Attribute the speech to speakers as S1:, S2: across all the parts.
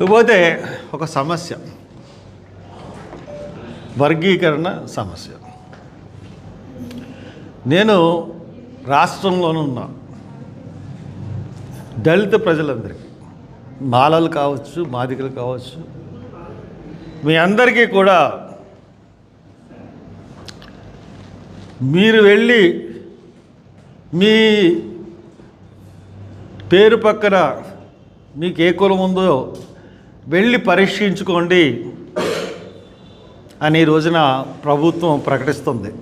S1: ఇకపోతే ఒక సమస్య. వర్గీకరణ సమస్య. నేను రాష్ట్రంలోనున్న దళిత ప్రజలందరికీ మాలలు కావచ్చు మాదికలు కావచ్చు మీ అందరికీ కూడా మీరు వెళ్ళి మీ పేరు పక్కన మీకు ఏ కులం ఉందో వెళ్ళి పరీక్షించుకోండి అని ఈ రోజున ప్రభుత్వం ప్రకటిస్తుంది.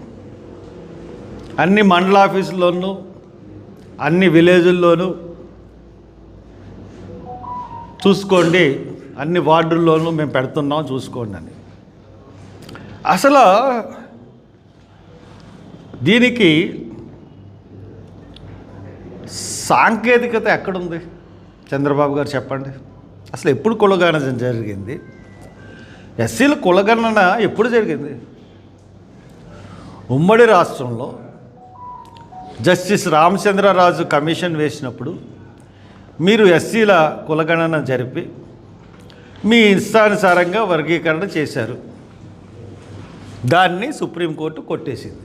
S1: అన్ని మండల ఆఫీసుల్లోనూ అన్ని విలేజుల్లోనూ చూసుకోండి అన్ని వార్డుల్లోనూ మేము పెడుతున్నాం చూసుకోండి అని. అసలు దీనికి సాంకేతికత ఎక్కడుంది? చంద్రబాబు గారు చెప్పండి. అసలు ఎప్పుడు కులగణన జరిగింది? ఎస్సీల కులగణన ఎప్పుడు జరిగింది? ఉమ్మడి రాష్ట్రంలో జస్టిస్ రామచంద్రరాజు కమిషన్ వేసినప్పుడు మీరు ఎస్సీల కులగణన జరిపి మీ ఇష్టానుసారంగా వర్గీకరణ చేశారు. దాన్ని సుప్రీంకోర్టు కొట్టేసింది.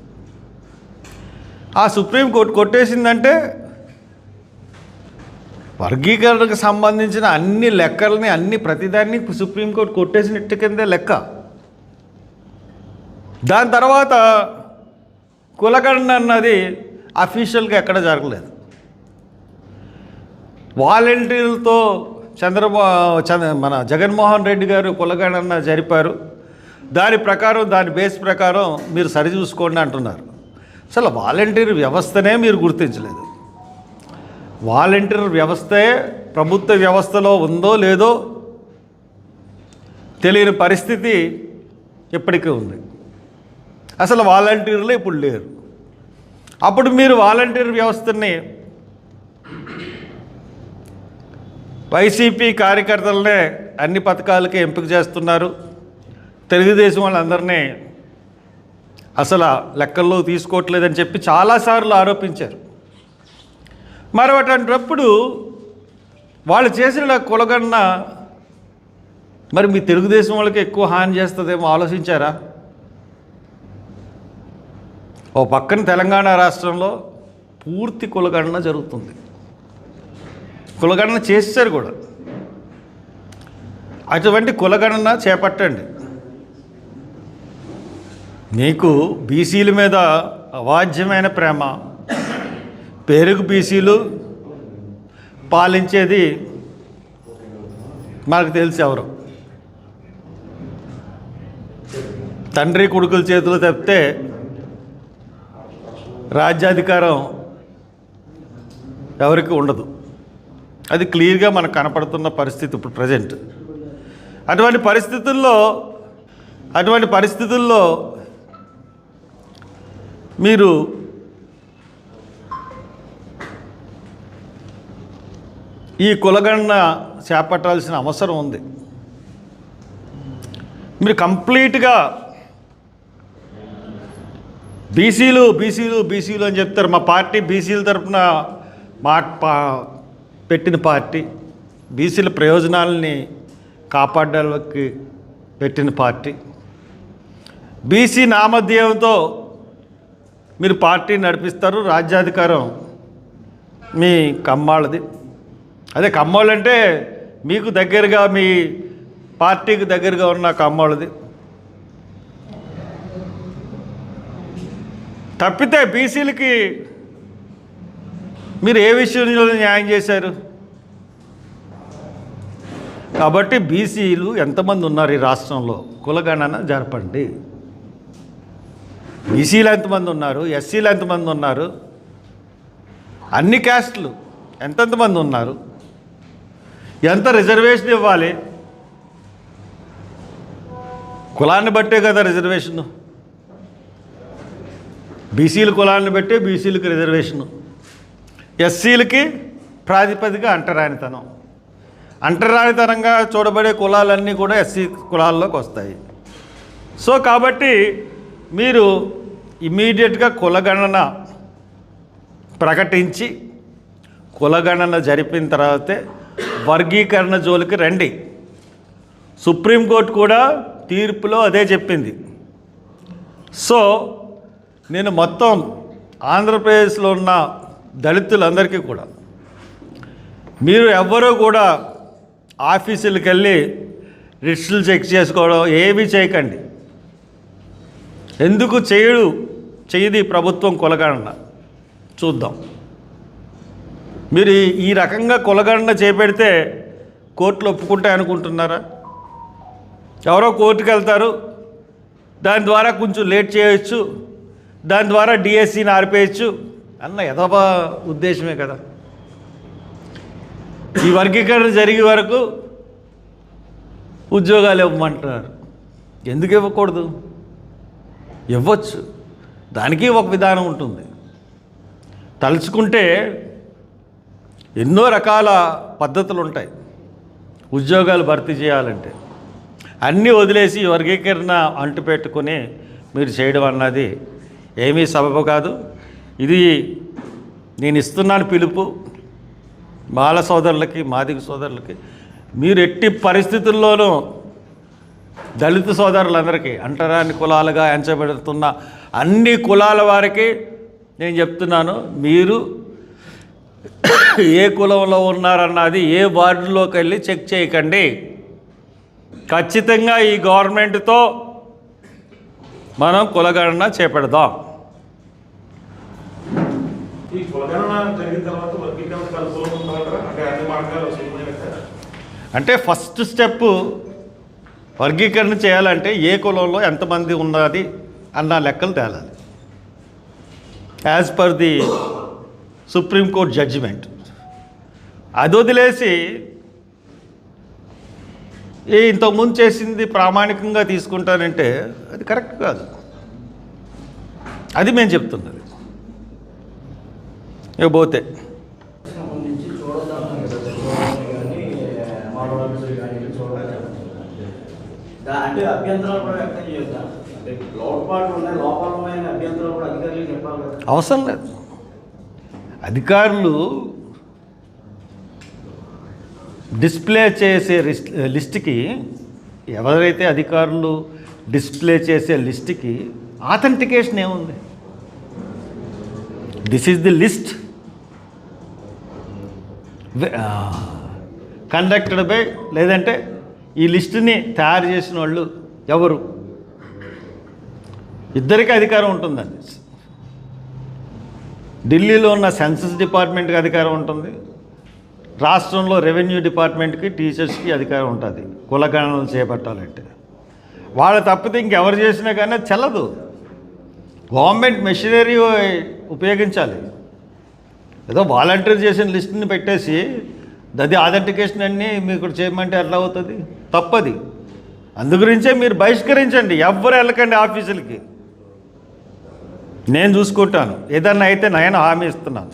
S1: ఆ సుప్రీంకోర్టు కొట్టేసిందంటే వర్గీకరణకు సంబంధించిన అన్ని లెక్కలని అన్ని ప్రతిదాన్ని సుప్రీంకోర్టు కొట్టేసినట్టు కిందే లెక్క. దాని తర్వాత కులగణన అన్నది అఫీషియల్గా ఎక్కడ జరగలేదు. వాలంటీర్లతో చంద్రబా చంద్ర మన జగన్మోహన్ రెడ్డి గారు కులగణన జరిపారు. దాని ప్రకారం దాని బేస్ ప్రకారం మీరు సరిచూసుకోండి అంటున్నారు. అసలు వాలంటీర్ వ్యవస్థనే మీరు గుర్తించలేదు. వాలంటీర్ వ్యవస్థే ప్రభుత్వ వ్యవస్థలో ఉందో లేదో తెలియని పరిస్థితి ఇప్పటికీ ఉంది. అసలు వాలంటీర్లు ఇప్పుడు లేరు. అప్పుడు మీరు వాలంటీర్ వ్యవస్థని వైసీపీ కార్యకర్తలనే అన్ని పథకాలకి ఎంపిక చేస్తున్నారు. తెలుగుదేశం వాళ్ళందరినీ అసలు లెక్కల్లో తీసుకోవట్లేదని చెప్పి చాలాసార్లు ఆరోపించారు. మరి అటువంటిప్పుడు వాళ్ళు చేసిన కులగన్న మరి మీ తెలుగుదేశం వాళ్ళకి ఎక్కువ హాని చేస్తుందేమో ఆలోచించారా? ఓ పక్కన తెలంగాణ రాష్ట్రంలో పూర్తి కులగణన జరుగుతుంది. కులగణన చేశారు కూడా. అటువంటి కులగణన చేపట్టండి. మీకు బీసీల మీద అవాజ్యమైన ప్రేమ పేరుకు బీసీలు పాలించేది మనకు తెలిసి ఎవరు. తండ్రి కొడుకుల చేతిలో తప్పితే రాజ్యాధికారం ఎవరికి ఉండదు. అది క్లియర్గా మనకు కనపడుతున్న పరిస్థితి ఇప్పుడు ప్రజెంట్. అటువంటి పరిస్థితుల్లో అటువంటి పరిస్థితుల్లో మీరు ఈ కులగణన చేపట్టాల్సిన అవసరం ఉంది. మీరు కంప్లీట్గా బీసీలు బీసీలు బీసీలు అని చెప్తారు. మా పార్టీ బీసీల తరఫున మా పెట్టిన పార్టీ బీసీల ప్రయోజనాలని కాపాడడానికి పెట్టిన పార్టీ. బీసీ నామధ్యేయంతో మీరు పార్టీ నడిపిస్తారు. రాజ్యాధికారం మీ కమ్మాళ్ళది. అదే కమ్మోళ్ళు అంటే మీకు దగ్గరగా మీ పార్టీకి దగ్గరగా ఉన్న కమ్మోళ్ళది. తప్పితే బీసీలకి మీరు ఏ విషయంలో న్యాయం చేశారు? కాబట్టి బీసీలు ఎంతమంది ఉన్నారు ఈ రాష్ట్రంలో? కులగణన జరపండి. బీసీలు ఎంతమంది ఉన్నారు? ఎస్సీలు ఎంతమంది ఉన్నారు? అన్ని క్యాస్ట్లు ఎంతెంతమంది ఉన్నారు? ఎంత రిజర్వేషన్ ఇవ్వాలి? కులాన్ని బట్టే కదా రిజర్వేషను బీసీల కులాన్ని బట్టే బీసీలకు రిజర్వేషను ఎస్సీలకి ప్రాతిపదిక అంటరానితనం. అంటరానితనంగా చూడబడే కులాలన్నీ కూడా ఎస్సీ కులాల్లోకి వస్తాయి. సో కాబట్టి మీరు ఇమీడియట్గా కులగణన ప్రకటించి కులగణన జరిపిన తర్వాతే వర్గీకరణ జోలికి రండి. సుప్రీంకోర్టు కూడా తీర్పులో అదే చెప్పింది. సో నేను మొత్తం ఆంధ్రప్రదేశ్లో ఉన్న దళితులందరికీ కూడా మీరు ఎవ్వరూ కూడా ఆఫీసులకు వెళ్ళి రిస్టులు చెక్ చేసుకోవడం ఏమీ చేయకండి. ఎందుకు చేయడు? చేయది ప్రభుత్వం కొలగండ చూద్దాం. మీరు ఈ- రకంగా కొలగండ చేపెడితే కోర్టులు ఒప్పుకుంటాయి అనుకుంటున్నారా ఎవరో కోర్టుకు వెళ్తారు దాని ద్వారా కొంచెం లేట్ చేయొచ్చు దాని ద్వారా డిఎస్సిని ఆరిపేయచ్చు అన్న ఎదవ ఉద్దేశమే కదా. ఈ వర్గీకరణ జరిగే వరకు ఉద్యోగాలు ఇవ్వమంటున్నారు. ఎందుకు ఇవ్వకూడదు? ఇవ్వచ్చు. దానికి ఒక విధానం ఉంటుంది. తలుచుకుంటే ఎన్నో రకాల పద్ధతులు ఉంటాయి ఉద్యోగాలు భర్తీ చేయాలంటే. అన్నీ వదిలేసి వర్గీకరణ అంటుపెట్టుకుని మీరు చేయడం అన్నది ఏమీ సబబు కాదు. ఇది నేను ఇస్తున్నాను పిలుపు బాల సోదరులకి మాదిగ సోదరులకి. మీరు ఎట్టి పరిస్థితుల్లోనూ దళిత సోదరులందరికీ అంటరాని కులాలుగా ఎంచబెడుతున్న అన్ని కులాల వారికి నేను చెప్తున్నాను మీరు ఏ కులంలో ఉన్నారన్నది ఏ వార్డులోకి వెళ్ళి చెక్ చేయకండి. ఖచ్చితంగా ఈ గవర్నమెంట్తో మనం కులగణన చేపెడదాం?
S2: అంటే
S1: ఫస్ట్ స్టెప్ వర్గీకరణ చేయాలంటే ఏ కులంలో ఎంతమంది ఉన్నది అన్న లెక్కలు తేలాలి. As per the supreme court judgement అది వదిలేసి ఈ ఇంతకుముందు చేసింది ప్రామాణికంగా తీసుకుంటానంటే అది కరెక్ట్ కాదు. అది మేము చెప్తున్నది. ఇక పోతే.
S3: అంటే అభ్యంతరాలు కూడా వ్యక్తం చేద్దాం అభ్యంతరాలు కూడా అధికారులు చెప్పాలి
S1: అవసరం లేదు. అధికారులు డిస్ప్లే చేసే లిస్ట్ లిస్ట్కి ఎవరైతే అధికారులు డిస్ప్లే చేసే లిస్ట్కి ఆథెంటికేషన్ ఏముంది? This is the list conducted by లేదంటే ఈ లిస్టుని తయారు చేసిన వాళ్ళు ఎవరు? ఇద్దరికీ అధికారం ఉంటుందండి. ఢిల్లీలో ఉన్న సెన్సస్ డిపార్ట్మెంట్కి అధికారం ఉంటుంది. రాష్ట్రంలో రెవెన్యూ డిపార్ట్మెంట్కి టీచర్స్కి అధికారం ఉంటుంది. కులగణనలు చేపట్టాలంటే. వాళ్ళ తప్పితే ఇంకెవరు చేసినా కానీ చెల్లదు. గవర్నమెంట్ మెషినరీ ఉపయోగించాలి. ఏదో వాలంటీర్ చేసిన లిస్ట్ని పెట్టేసి అది ఆథెంటికేషన్ అన్నీ మీకు చేయమంటే ఎట్లా అవుతుంది? తప్పది. అందుగురించే మీరు బహిష్కరించండి. ఎవ్వరు వెళ్ళకండి ఆఫీసులకి. నేను చూసుకుంటాను. ఏదన్నా అయితే నేను హామీ ఇస్తున్నాను.